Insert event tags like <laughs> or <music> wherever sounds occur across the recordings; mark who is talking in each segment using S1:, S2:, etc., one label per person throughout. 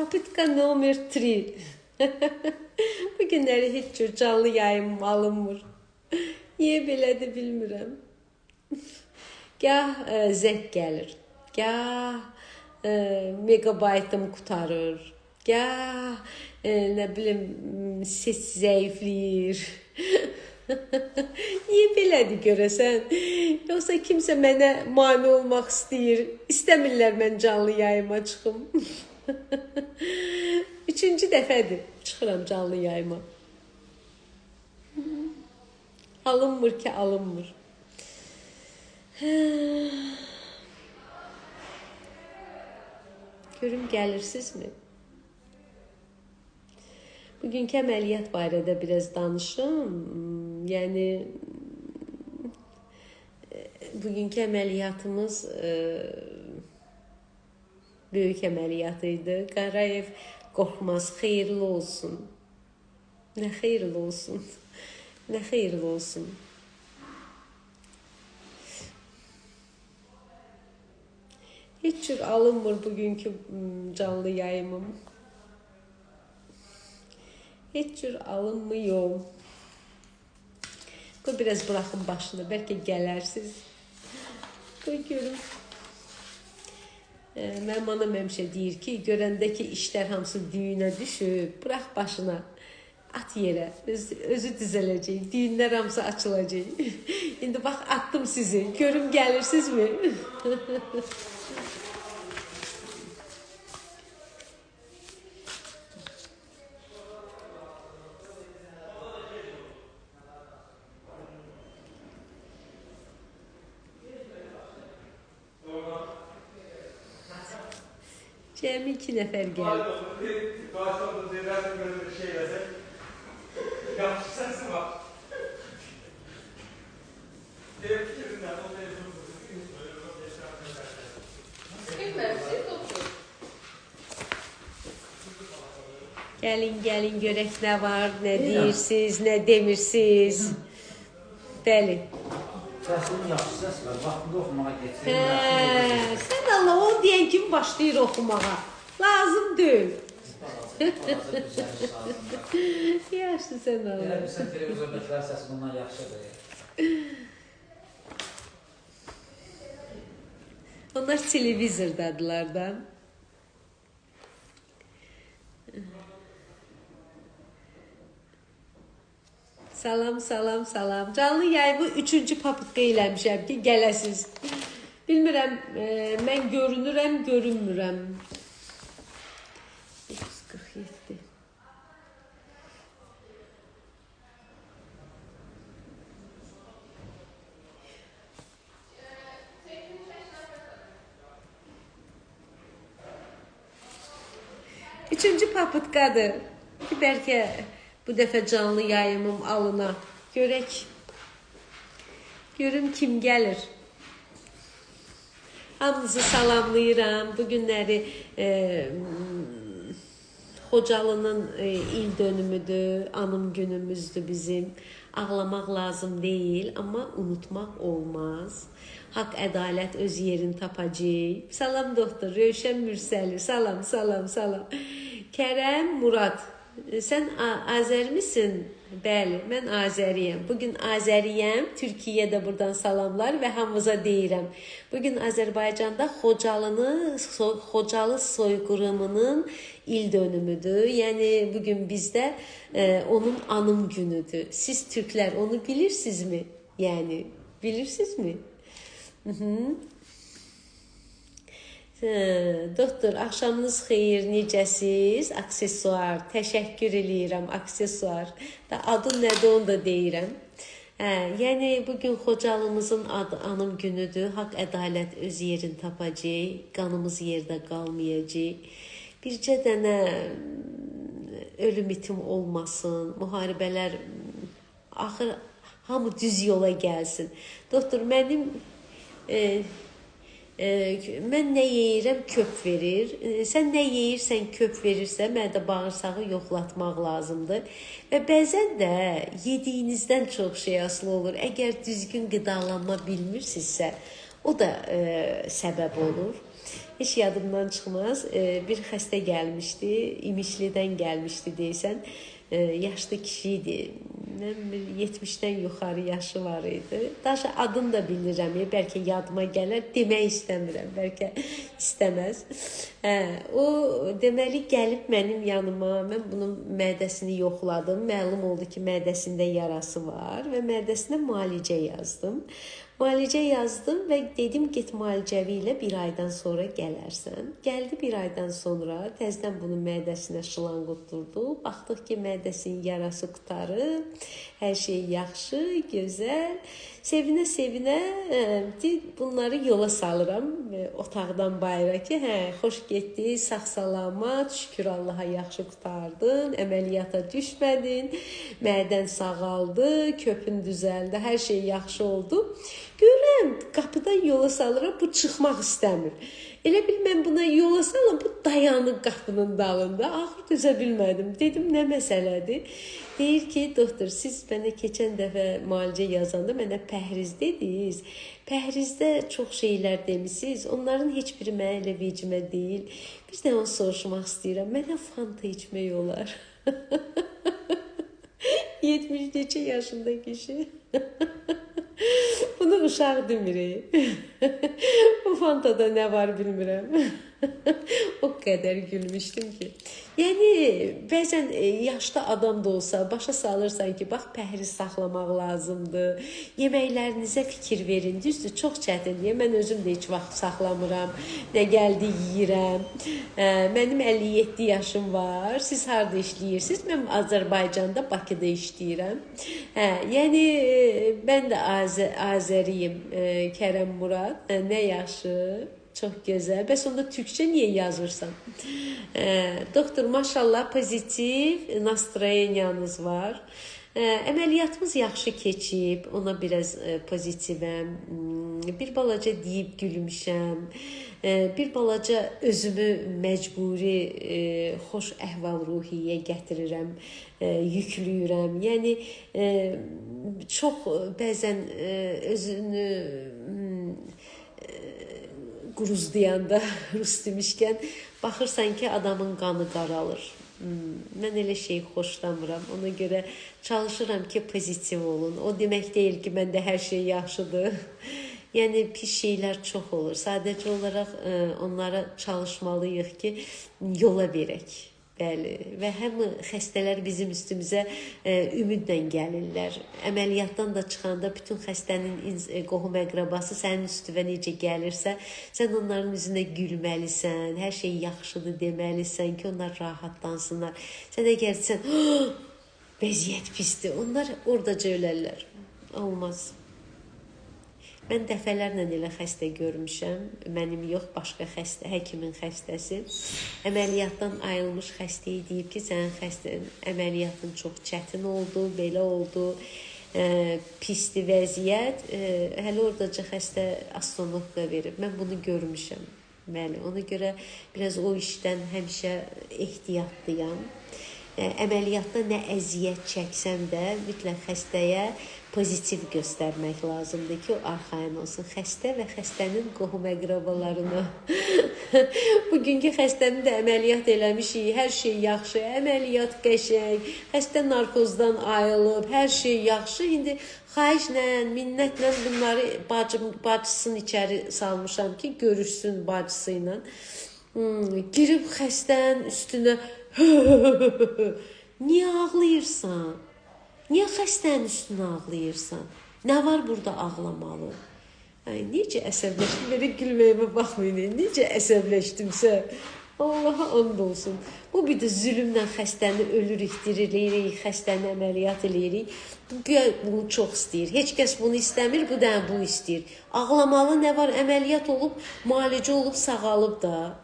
S1: Papitka number 3. Bu günləri heç cür canlı yayım alınmır. Niyə belədir bilmirəm. Gah ə, zəng gəlir. Gah ə, megabaytım qutarır. Gah ə, nə bilim ses zəifləyir. Niyə belədir görəsən? Yoxsa kimsə mənə mane olmaq istəyir. İstəmirlər mən canlı yayıma çıxım. <laughs> Üçüncü dəfədir çıxıram canlı yayıma. Alınmır ki, alınmır. <sighs> Görüm gəlirsinizmi? Bugünkü əməliyyat barədə biraz danışım. Yəni e, bugünkü əməliyyatımız e, böyük əməliyyat idi. Qarayev qorxmaz, xeyirli olsun. Nə xeyirli olsun? Nə xeyirli olsun? Heç cür alınmır bugünkü canlı yayımım. Heç cür alınmıyor. Qoy biraz buraxın başını, bəlkə gələrsiz. Qoy görüm. Mənim anam həmişə deyir ki, görəndə ki, işlər hamısı düyünə düşüb, burax başına. At yerə, öz, özü düzələcək, düyünlər hamısı açılacaq. <laughs> İndi bax atdım sizi. Görüm gəlirsinizmi? <laughs> Cəmi 2 nəfər gəldi.
S2: Karşımda zeylerden böyle bir şey desek. Yanlış sensin bak. Ev fikrinden o telefonu
S1: Gəlin, gəlin görək nə var, nə deyirsiniz, nə demirsiniz. Bəli.
S3: Səsinin yaxşı səs var. Vaxtında oxumağa
S1: Hə, kimi başlayır oxumağa. Lazım deyil. <laughs> Yaxşı sən
S3: Elə
S1: Allah.
S3: bilsən televizordakilərin səsi bundan yaxşıdır.
S1: Onlar televizordadılar da. Salam, salam, salam. Canlı yayımı üçüncü papitka eləmişəm ki, gələsiz. Bilmirəm, e, mən görünürəm, görünmürəm. 947. Üçüncü papıtkadır. Ki bəlkə bu dəfə canlı yayımım alına. Görək. Görüm kim gəlir. Hamınızı salamlayıram. Bu günləri e, Xocalının e, il dönümüdür, anım günümüzdür bizim. Ağlamaq lazım deyil, amma unutmaq olmaz. Haqq ədalət öz yerini tapacaq. Salam doktor Rövşən Mürsəli. Salam, salam, salam. Kərəm Murad. Sən A- Azəri misin? Bəli, mən Azəriyəm. Bu gün Azəriyəm. Türkiyəyə də burdan salamlar və hamımıza deyirəm. Bu gün Azərbaycanda Xocalını Xocalı soyqırımının il dönümüdür. Yəni bu gün bizdə e, onun anım günüdür. Siz türklər onu bilirsinizmi? Yəni bilirsinizmi? Mhm. Hə, doktor, axşamınız xeyir, necəsiz? Aksesuar, təşəkkür eləyirəm, aksesuar. Da adı nədir onu da deyirəm. Hə, yəni bu gün Xocalımızın adı anım günüdür. Haqq ədalət öz yerini tapacaq, qanımız yerdə qalmayacaq. Bircə dənə ölüm itim olmasın, müharibələr axır hamı düz yola gəlsin. Doktor, mənim e, mən nə yeyirəm köp verir. Sən nə yeyirsən köp verirsə, mənə də bağırsağı yoxlatmaq lazımdır. Və bəzən də yediyinizdən çox şey asılı olur. Əgər düzgün qidalanma bilmirsinizsə, o da e, səbəb olur. Heç yadımdan çıxmaz. E, bir xəstə gəlmişdi, İmişlidən gəlmişdi deyəsən. E, yaşlı kişi idi. Bir 70-dən yuxarı yaşı var idi. Daşı adını da bilmirəm, ya, bəlkə yadıma gələr. Demək istəmirəm, bəlkə istəməz. Hə, o deməli gəlib mənim yanıma, mən bunun mədəsini yoxladım. Məlum oldu ki, mədəsində yarası var və mədəsinə müalicə yazdım. Müalicə yazdım və dedim get müalicəvi ilə bir aydan sonra gələrsən. Gəldi bir aydan sonra təzədən bunun mədəsinə şılanq oturddu. Baxdıq ki, mədəsinin yarası qutarıb, hər şey yaxşı, gözəl. Sevinə-sevinə e, bunları yola salıram otaqdan bayıra ki, hə, xoş getdi, sağ-salamat, şükür Allaha yaxşı qutardın, əməliyyata düşmədin, mədən sağaldı, köpün düzəldi, hər şey yaxşı oldu. Görürəm, qapıdan yola salıram, bu çıxmaq istəmir. Elə bil mən buna yola salam, bu dayanıb qapının dalında. Axır dözə bilmədim. Dedim, nə məsələdir? Deyir ki, doktor, siz mənə keçən dəfə müalicə yazanda mənə pəhriz dediniz. Pəhrizdə çox şeylər demisiniz. Onların heç biri mənə elə vecimə deyil. Bir də onu soruşmaq istəyirəm. Mənə fanta içmək olar. <laughs> 70 neçə yaşında kişi. <laughs> Bunu uşaq demirik. <laughs> Bu fantada nə var bilmirəm. <laughs> o qədər gülmüşdüm ki. Yəni bəzən e, yaşlı adam da olsa başa salırsan ki, bax pəhriz saxlamaq lazımdır. Yeməklərinizə fikir verin. Düzdür, çox çətindir. Mən özüm də heç vaxt saxlamıram. Nə gəldi yeyirəm. E, mənim 57 yaşım var. Siz harda işləyirsiniz? Mən Azərbaycanda, Bakıda işləyirəm. Hə, yəni e, mən də Azə Azəriyim. Kərəm Murad. Nə yaxşı. Çox gözəl. Bəs onda türkçə niyə yazırsan? E, doktor, maşallah pozitiv nastroyeniyanız var. E, əməliyyatımız yaxşı keçib. Ona biraz e, pozitivəm. Bir balaca deyib gülmüşəm. E, bir balaca özümü məcburi e, xoş əhval-ruhiyyə gətirirəm, e, yüklüyürəm. Yəni e, çox bəzən e, özünü quruzlayanda <laughs> rus demişkən baxırsan ki, adamın qanı qaralır. Hmm, mən elə şey xoşlamıram. Ona görə çalışıram ki, pozitiv olun. O demək deyil ki, məndə hər şey yaxşıdır. <laughs> yəni pis şeylər çox olur. Sadəcə olaraq ə, onlara çalışmalıyıq ki, yola verək. Bəli, və həm xəstələr bizim üstümüzə e, ümidlə gəlirlər. Əməliyyatdan da çıxanda bütün xəstənin e, qohum əqrabası sənin üstünə necə gəlirsə, sən onların üzünə gülməlisən, hər şey yaxşıdır deməlisən ki, onlar rahatlansınlar. Sən əgərsən, <gasps> vəziyyət pisdir, onlar ordaca ölərlər. Olmaz. Mən dəfələrlə elə xəstə görmüşəm. Mənim yox, başqa xəstə, həkimin xəstəsi. Əməliyyatdan ayrılmış xəstəyə deyib ki, sənin xəstənin əməliyyatın çox çətin oldu, belə oldu. Ə, pisdi vəziyyət. Ə, hələ ordaca xəstə astronomika verib. Mən bunu görmüşəm. Bəli, ona görə biraz o işdən həmişə ehtiyatlıyam. Əməliyyatda nə əziyyət çəksəm də mütləq xəstəyə pozitiv göstərmək lazımdır ki, o arxayın olsun. Xəstə və xəstənin qohum əqrabalarına. <laughs> Bugünkü xəstəni də əməliyyat eləmişik. Hər şey yaxşı, əməliyyat qəşəng. Xəstə narkozdan ayılıb, hər şey yaxşı. İndi xahişlə, minnətlə bunları bacım bacısını içəri salmışam ki, görüşsün bacısı ilə. Hmm, girib xəstənin üstünə <laughs> Niyə ağlayırsan? Niyə xəstənin üstünə ağlayırsan? Nə var burada ağlamalı? Ay, necə əsəbləşdim, belə gülməyimə baxmayın. Necə əsəbləşdimsə, Allaha and olsun. Bu bir də zülmlə xəstəni ölür iktiririk, xəstəni əməliyyat eləyirik. Bu bunu çox istəyir. Heç kəs bunu istəmir, bu da bunu istəyir. Ağlamalı nə var? Əməliyyat olub, müalicə olub, sağalıb da.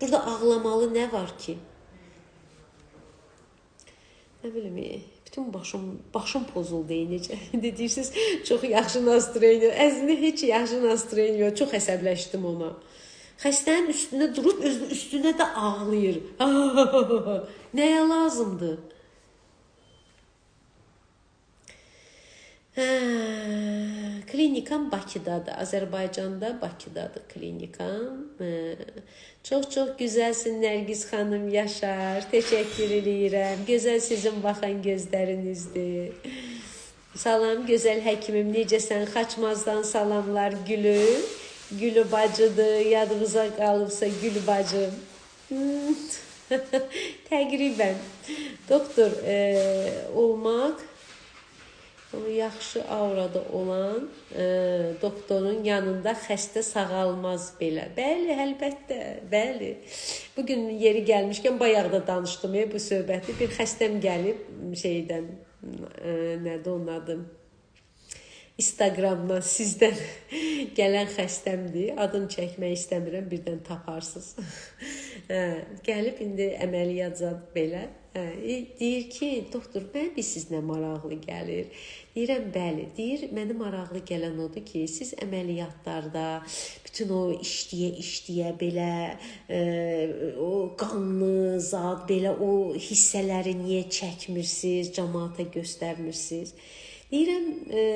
S1: Burada ağlamalı nə var ki? Nə bilim, bütün başım başım pozuldu necə. <laughs> Deyirsiniz, çox yaxşı nastroyeniya. Əslində heç yaxşı nastroyeniya, çox əsəbləşdim ona. Xəstənin üstünə durub özünün üstünə də ağlayır. <laughs> Nəyə lazımdır? Hə, klinikam Bakıdadır. Azərbaycanda Bakıdadır klinikam. Çox-çox gözəlsin Nərgiz xanım Yaşar. Təşəkkür edirəm. Gözəl sizin baxan gözlərinizdir. Salam gözəl həkimim, necəsən? Xaçmazdan salamlar Gülü. Gülü bacıdır. Yadınıza qalıbsa Gül bacım. <laughs> Təqribən doktor e, olmaq yaxşı aurada olan e, doktorun yanında xəstə sağalmaz belə. Bəli, əlbəttə, bəli. Bu gün yeri gəlmişkən bayaq da danışdım e, bu söhbəti. Bir xəstəm gəlib şeydən e, nədir onun adı? Instagramdan sizdən <laughs> gələn xəstəmdir. Adını çəkmək istəmirəm, birdən taparsınız. hə, <laughs> gəlib indi əməliyyat zad belə. Hə, deyir ki, doktor, mən bir sizlə maraqlı gəlir. Deyirəm, bəli. Deyir, mənə maraqlı gələn odur ki, siz əməliyyatlarda bütün o işləyə-işləyə belə e, o qanlı zad, belə o hissələri niyə çəkmirsiniz, cəmaata göstərmirsiniz? Deyirəm e,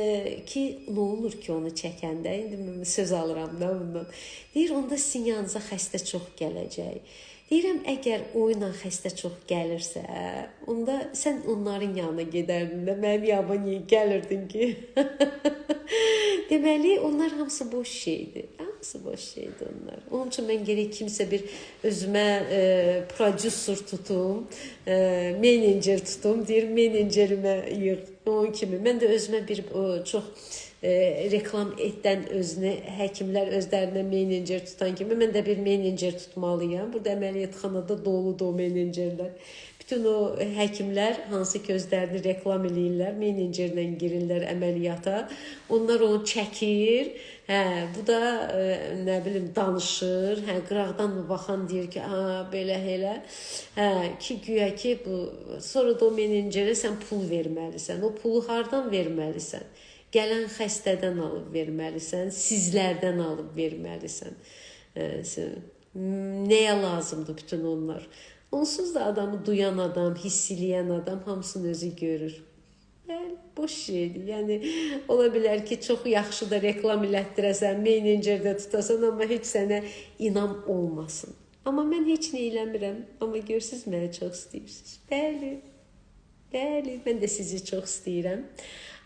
S1: ki, nə olur ki, onu çəkəndə indi söz alıram da bundan. Deyir, onda sizin yanınıza xəstə çox gələcək. Deyirəm, əgər o ilə xəstə çox gəlirsə, onda sən onların yanına gedərdin də, mənim yanıma niyə gəlirdin ki? <laughs> Deməli, onlar hamısı boş şeydir. Hamısı boş şeydir onlar. Onun üçün mən gərək kimsə bir özümə e, prodüser tutum, e, menecer tutum, deyir, menecerimə yığ. Onun kimi mən də özümə bir o, çox e, reklam etdən özünü həkimlər özlərinə menecer tutan kimi mən də bir menecer tutmalıyam. Burada əməliyyatxanada doludur o menecerlər. Bütün o həkimlər hansı ki özlərini reklam eləyirlər, menecerlə girirlər əməliyyata. Onlar onu çəkir. Hə, bu da ə, nə bilim danışır. Hə, qıraqdan mı baxan deyir ki, "A, belə elə." Hə, ki güya ki bu sonra da o menecerə sən pul verməlisən. O pulu hardan verməlisən? Gələn xəstədən alıb verməlisən, sizlərdən alıb verməlisən. Hə, sən, nəyə lazımdır bütün onlar? Onsuz da adamı duyan adam, hiss eləyən adam hamısını özü görür. Bəli, boş şeydir. Yəni ola bilər ki, çox yaxşı da reklam elətdirəsən, menecerdə tutasan, amma heç sənə inam olmasın. Amma mən heç nə eləmirəm, amma görürsüz məni çox istəyirsiniz. Bəli. Bəli, mən də sizi çox istəyirəm.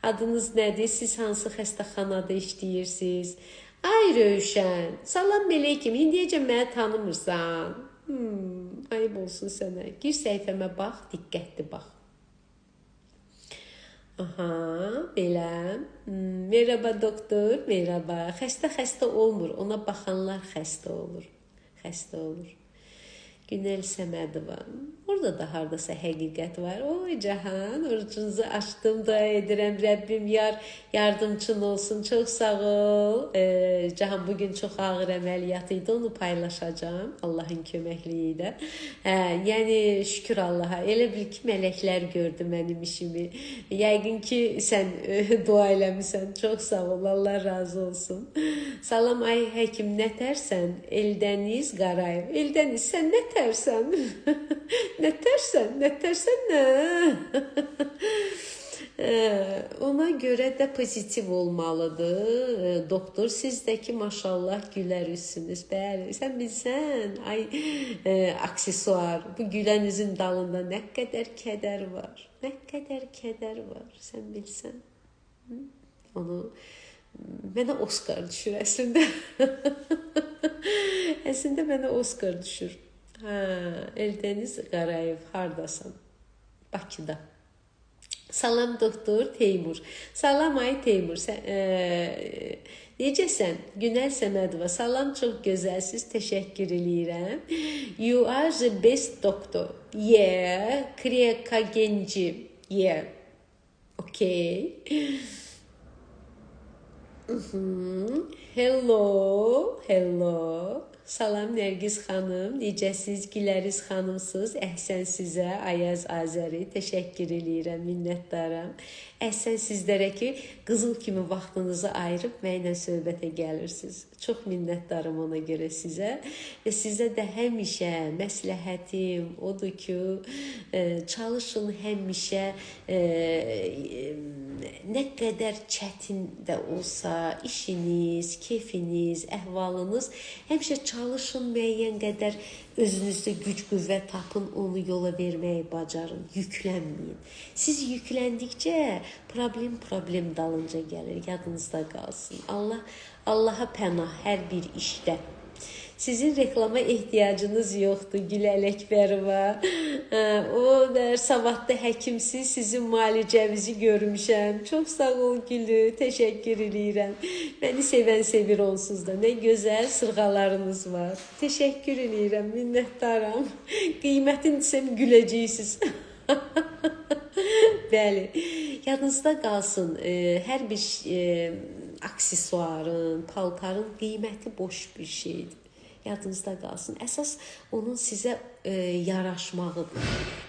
S1: Adınız nədir? Siz hansı xəstəxanada işləyirsiniz? Ay Rövşən, salam mələkəm. İndiyəcə məni tanımırsan. Hmm, ayıb olsun sənə. Gir səhifəmə bax, diqqətli bax. Aha, belə. Hmm, merhaba doktor, merhaba. Xəstə xəstə olmur, ona baxanlar xəstə olur. Xəstə olur. Günel Səmədova. Orada da hardasa həqiqət var. Oy Cahan, orucunuzu açdım, dua edirəm. Rəbbim yar yardımçın olsun. Çox sağ ol. Ee, Cahan bu gün çox ağır əməliyyat idi. Onu paylaşacağam Allahın köməkliyi ilə. Hə, yəni şükür Allaha. Elə bil ki, mələklər gördü mənim işimi. Yəqin ki, sən e, <laughs> dua eləmisən. Çox sağ ol. Allah razı olsun. Salam ay həkim, nətərsən? Eldəniz Qarayev. Eldəniz sən nətərsən? <laughs> nətərsən? Nətərsən nə? Ona görə də pozitiv olmalıdır. Doktor sizdəki maşallah gülər üzsünüz. Bəli, sən bilsən, ay e, aksesuar. Bu gülən üzün dalında nə qədər kədər var. Nə qədər kədər var, sən bilsən. Onu mənə Oskar düşür əslində. <laughs> əslində mənə Oskar düşür. Hə, Eldəniz Qarayev hardasan? Bakıda. Salam doktor Teymur. Salam ay Teymur. Sən e, necəsən? Günel Səmədova. Salam, çox gözəlsiz. Təşəkkür eləyirəm. You are the best doctor. Yeah, Kriyaka Genci. Yeah. Okay. Hello, hello. Salam Nərgiz xanım, necəsiz? Güləriz xanımsız? Əhsən sizə, Ayaz Azəri. Təşəkkür eləyirəm, minnətdaram. Əhsən sizlərə ki, qızıl kimi vaxtınızı ayırıb mənimlə söhbətə gəlirsiniz. Çox minnətdaram ona görə sizə və sizə də həmişə məsləhətim odur ki, e, çalışın həmişə e, nə qədər çətin də olsa, işiniz, keyfiniz, əhvalınız, həmişə çalışın müəyyən qədər özünüzdə güc-qüvvət tapın, onu yola verməyi bacarın, yüklənməyin. Siz yükləndikcə problem problem dalınca gəlir, yadınızda qalsın. Allah Allaha pənah hər bir işdə. Sizin reklama ehtiyacınız yoxdur Gül Ələkbərova. <laughs> Hə, O da savadlı həkimsiz sizin müalicənizi görmüşəm. Çox sağ ol Gülü, təşəkkür eləyirəm. Məni sevən sevir onsuz da. Nə gözəl sırğalarınız var. Təşəkkür eləyirəm, minnətdaram. <laughs> Qiymətini desəm güləcəksiniz. <laughs> Bəli. Yadınızda qalsın, e, hər bir e, aksesuarın, paltarın qiyməti boş bir şeydir. Yadınızda qalsın. Əsas onun sizə e, yaraşmağıdır.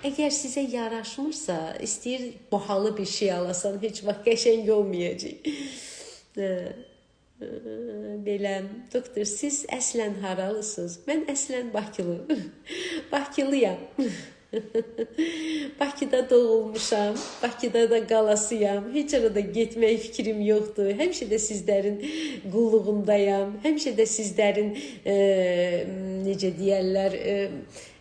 S1: Əgər sizə yaraşmırsa, istəyir bahalı bir şey alasan, heç vaxt qəşəng olmayacaq. Hə, hə, Belə, doktor, siz əslən haralısınız? Mən əslən Bakılı. <laughs> Bakılıyam. <laughs> Bakıda doğulmuşam, Bakıda da qalasıyam. Heç arada getmək fikrim yoxdur. Həmişə də sizlərin qulluğundayam. Həmişə də sizlərin e, necə deyirlər, e,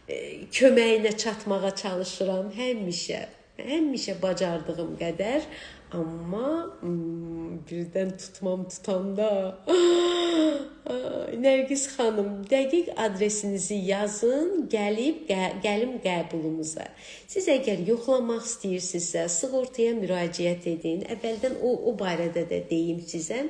S1: e, köməyinə çatmağa çalışıram həmişə. Həmişə bacardığım qədər, amma hmm, birdən tutmam tutanda <gasps> Nərgiz xanım, dəqiq adresinizi yazın, gəlib qə gəlim qəbulunuza. Siz əgər yoxlamaq istəyirsinizsə, sığortaya müraciət edin. Əvvəldən o o barədə də deyim sizə.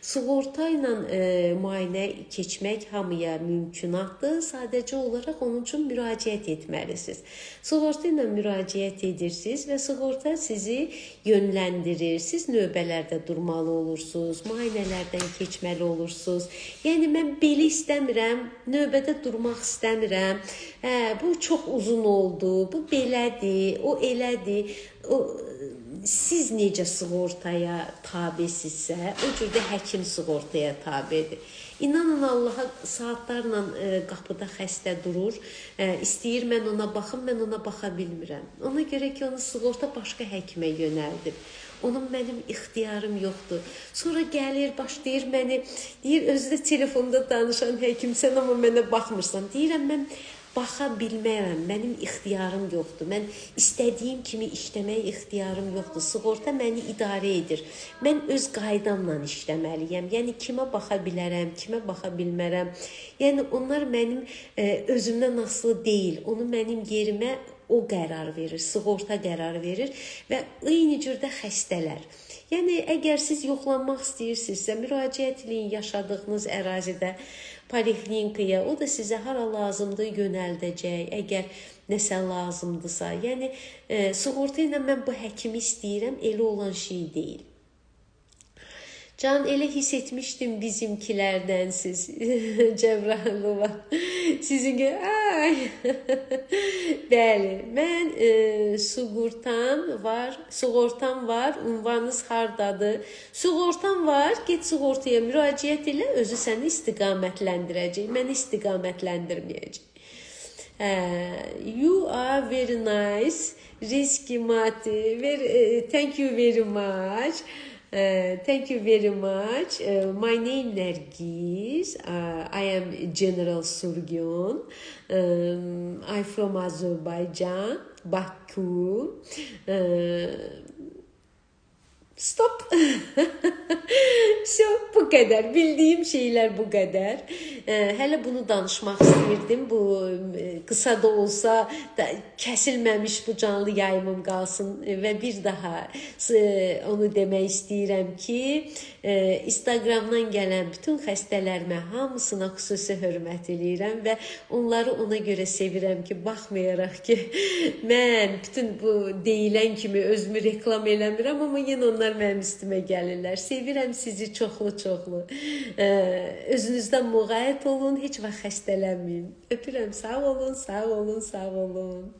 S1: Sığorta ilə e, müayinə keçmək hamıya mümkünatdır. Sadəcə olaraq onun üçün müraciət etməlisiniz. Sığorta ilə müraciət edirsiniz və sığorta sizi yönləndirir. Siz növbələrdə durmalı olursunuz, müayinələrdən keçməli olursunuz. Yəni mən belə istəmirəm, növbədə durmaq istəmirəm. Hə, bu çox uzun oldu. Bu belədir, o elədir. O siz necə sığortaya tabesinizsə, o cür də həkim sığortaya tabedir. İnanın Allaha saatlarla e, qapıda xəstə durur. E, istəyir mən ona baxım, mən ona baxa bilmirəm. Ona görə ki, onu sığorta başqa həkimə yönəldir. Onun mənim ixtiyarım yoxdur. Sonra gəlir, başlayır məni deyir özü də telefonda danışan həkimsən amma mənə baxmırsan. Deyirəm mən baxa bilmərəm. Mənim ixtiyarım yoxdur. Mən istədiyim kimi işləmək ixtiyarım yoxdur. Sığorta məni idarə edir. Mən öz qaydamla işləməliyəm. Yəni kimə baxa bilərəm, kimə baxa bilmərəm. Yəni onlar mənim e, özümdən asılı deyil. Onu mənim yerimə o qərar verir, sığorta qərar verir və eyni cürdə xəstələr. Yəni əgər siz yoxlanmaq istəyirsinizsə, müraciət eləyin yaşadığınız ərazidə poliklinikaya, o da sizə hara lazımdır yönəldəcək. Əgər nəsə lazımdırsa, yəni e, sığorta ilə mən bu həkimi istəyirəm, elə olan şey deyil. Can elə hiss etmişdim bizimkilərdən siz <laughs> Cəbrayılova. Sizin ay. <laughs> Bəli, mən e, sığortam var, sığortam var. Ünvanınız hardadır? Sığortam var. Get sığortaya müraciət elə, özü səni istiqamətləndirəcək. Məni istiqamətləndirməyəcək. Uh, you are very nice. Risky Mati. Very, uh, thank you very much. Uh, thank you very much. Uh, my name Nergis. Uh, I am General Surgyon. Um, I'm from Azerbaijan, Baku. Uh, Stop. <laughs> so, bu qədər. Bildiyim şeylər bu qədər. Hələ bunu danışmaq istəyirdim. Bu e, qısa da olsa da kəsilməmiş bu canlı yayımım qalsın və bir daha e, onu demək istəyirəm ki, e, Instagramdan gələn bütün xəstələrimə hamısına xüsusi hörmət eləyirəm və onları ona görə sevirəm ki, baxmayaraq ki, <laughs> mən bütün bu deyilən kimi özümü reklam eləmirəm, amma yenə onlar onlar mənim üstümə gəlirlər. Sevirəm sizi çoxlu-çoxlu. Özünüzdən müğayət olun, heç vaxt xəstələnməyin. Öpürəm. Sağ olun, sağ olun, sağ olun.